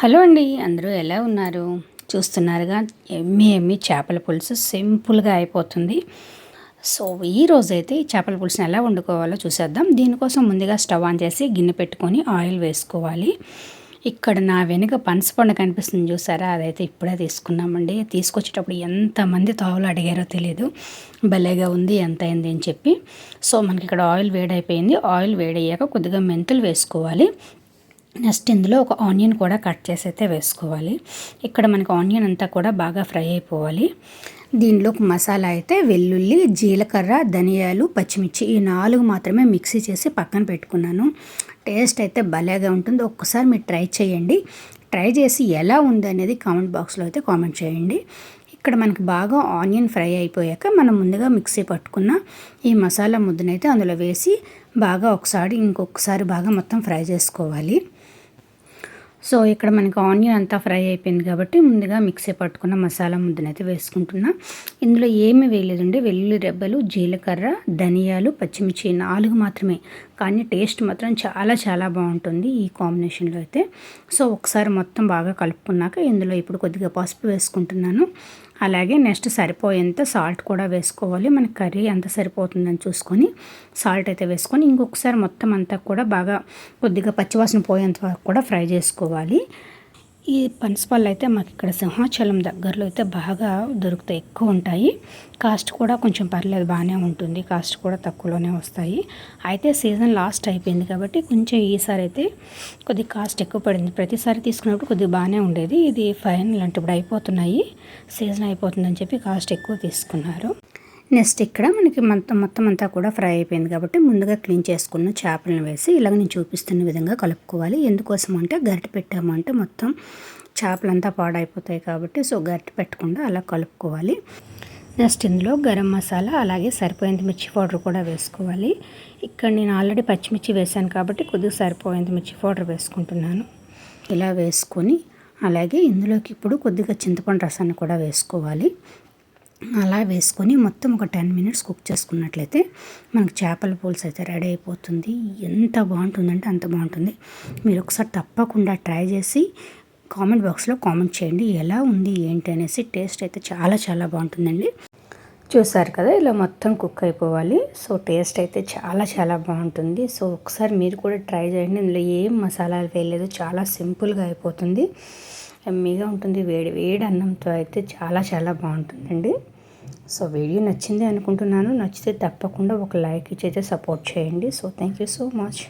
Hello అండి అందరూ ఎలా ఉన్నారు? చూస్తున్నారుగా ఎమ్మి ఎమ్మి చేపల పులుసు సింపుల్గా అయిపోతుంది. సో ఈ రోజైతే ఈ చేపల పులుసుని ఎలా వండుకోవాలో చూసేద్దాం. దీనికోసం ముందుగా స్టవ్ ఆన్ చేసి గిన్నె పెట్టుకొని ఆయిల్ వేసుకోవాలి. ఇక్కడ నా వెనుక పనసపండు కనిపిస్తుంది చూసారా? అదైతే ఇప్పుడే తీసుకున్నామండి. తీసుకొచ్చేటప్పుడు ఎంతమంది తావులు అడిగారో తెలియదు భలేగా ఉంది ఎంత అయింది అని చెప్పి. సో మనకి ఇక్కడ ఆయిల్ వేడైపోయింది. ఆయిల్ వేడయ్యాక కొద్దిగా మెంతులు వేసుకోవాలి. నెక్స్ట్ ఇందులో ఒక ఆనియన్ కూడా కట్ చేసి అయితే వేసుకోవాలి. ఇక్కడ మనకి ఆనియన్ అంతా కూడా బాగా ఫ్రై అయిపోవాలి. దీనిలో మసాలా అయితే వెల్లుల్లి జీలకర్ర ధనియాలు పచ్చిమిర్చి ఈ నాలుగు మాత్రమే మిక్సీ చేసి పక్కన పెట్టుకున్నాను. టేస్ట్ అయితే భలేగా ఉంటుంది. ఒక్కసారి మీరు ట్రై చేయండి. ట్రై చేసి ఎలా ఉంది అనేది కామెంట్ బాక్స్లో అయితే కామెంట్ చేయండి. ఇక్కడ మనకి బాగా ఆనియన్ ఫ్రై అయిపోయాక మనం ముందుగా మిక్సీ పట్టుకున్న ఈ మసాలా ముద్దనైతే అందులో వేసి బాగా ఒకసారి ఇంకొకసారి బాగా మొత్తం ఫ్రై చేసుకోవాలి. సో ఇక్కడ మనకి ఆనియన్ అంతా ఫ్రై అయిపోయింది కాబట్టి ముందుగా మిక్సీ పట్టుకున్న మసాలా ముద్దనైతే వేసుకుంటున్నా. ఇందులో ఏమి వేయలేదండి. వెల్లుల్లి రెబ్బలు జీలకర్ర ధనియాలు పచ్చిమిర్చి నాలుగు మాత్రమే. కానీ టేస్ట్ మాత్రం చాలా చాలా బాగుంటుంది ఈ కాంబినేషన్లో అయితే. సో ఒకసారి మొత్తం బాగా కలుపుకున్నాక ఇందులో ఇప్పుడు కొద్దిగా పసుపు వేసుకుంటున్నాను. అలాగే నెక్స్ట్ సరిపోయేంత సాల్ట్ కూడా వేసుకోవాలి. మన కర్రీ ఎంత సరిపోతుందని చూసుకొని సాల్ట్ అయితే వేసుకొని ఇంకొకసారి మొత్తం అంతా కూడా బాగా కొద్దిగా పచ్చివాసన పోయేంత వరకు కూడా ఫ్రై చేసుకోవాలి. ఈ పనసపళ్ళు అయితే మాకు ఇక్కడ సింహాచలం దగ్గరలో అయితే బాగా దొరుకుతాయి ఎక్కువ ఉంటాయి. కాస్ట్ కూడా కొంచెం పర్లేదు బాగానే ఉంటుంది. కాస్ట్ కూడా తక్కువలోనే వస్తాయి. అయితే సీజన్ లాస్ట్ అయిపోయింది కాబట్టి కొంచెం ఈసారి అయితే కొద్దిగా కాస్ట్ ఎక్కువ పడింది. ప్రతిసారి తీసుకున్నప్పుడు కొద్దిగా బాగానే ఉండేది. ఇది ఫైనల్ అంటే ఇప్పుడు అయిపోతున్నాయి. సీజన్ అయిపోతుందని చెప్పి కాస్ట్ ఎక్కువ తీసుకున్నారు. నెక్స్ట్ ఇక్కడ మనకి మొత్తం మొత్తం అంతా కూడా ఫ్రై అయిపోయింది కాబట్టి ముందుగా క్లీన్ చేసుకున్న చేపలను వేసి ఇలాగ నేను చూపిస్తున్న విధంగా కలుపుకోవాలి. ఎందుకోసం అంటే గరిటె పెట్టామంటే మొత్తం చేపలంతా పాడైపోతాయి కాబట్టి సో గరిటె పెట్టకుండా అలా కలుపుకోవాలి. నెక్స్ట్ ఇందులో గరం మసాలా అలాగే సరిపోయేంత మిర్చి పౌడర్ కూడా వేసుకోవాలి. ఇక్కడ నేను ఆల్రెడీ పచ్చిమిర్చి వేసాను కాబట్టి కొద్దిగా సరిపోయేంత మిర్చి పౌడర్ వేసుకుంటున్నాను. ఇలా వేసుకొని అలాగే ఇందులోకి ఇప్పుడు కొద్దిగా చింతపండు రసాన్ని కూడా వేసుకోవాలి. అలా వేసుకొని మొత్తం ఒక టెన్ మినిట్స్ కుక్ చేసుకున్నట్లయితే మనకు చేపల పులుసు అయితే రెడీ అయిపోతుంది. ఎంత బాగుంటుందంటే అంత బాగుంటుంది. మీరు ఒకసారి తప్పకుండా ట్రై చేసి కామెంట్ బాక్స్లో కామెంట్ చేయండి. ఎలా ఉంది ఏంటి అనేసి టేస్ట్ అయితే చాలా చాలా బాగుంటుందండి. చూసారు కదా ఇలా మొత్తం కుక్ అయిపోవాలి. సో టేస్ట్ అయితే చాలా చాలా బాగుంటుంది. సో ఒకసారి మీరు కూడా ట్రై చేయండి. ఇందులో ఏం మసాలాలు వేయలేదు. చాలా సింపుల్గా అయిపోతుంది. యమ్మీగా ఉంటుంది. వేడి వేడి అన్నంతో అయితే చాలా చాలా బాగుంటుందండి. సో వీడియో నచ్చింది అనుకుంటున్నాను. నచ్చితే తప్పకుండా ఒక లైక్ ఇచ్చి అయితే సపోర్ట్ చేయండి. So thank you so much.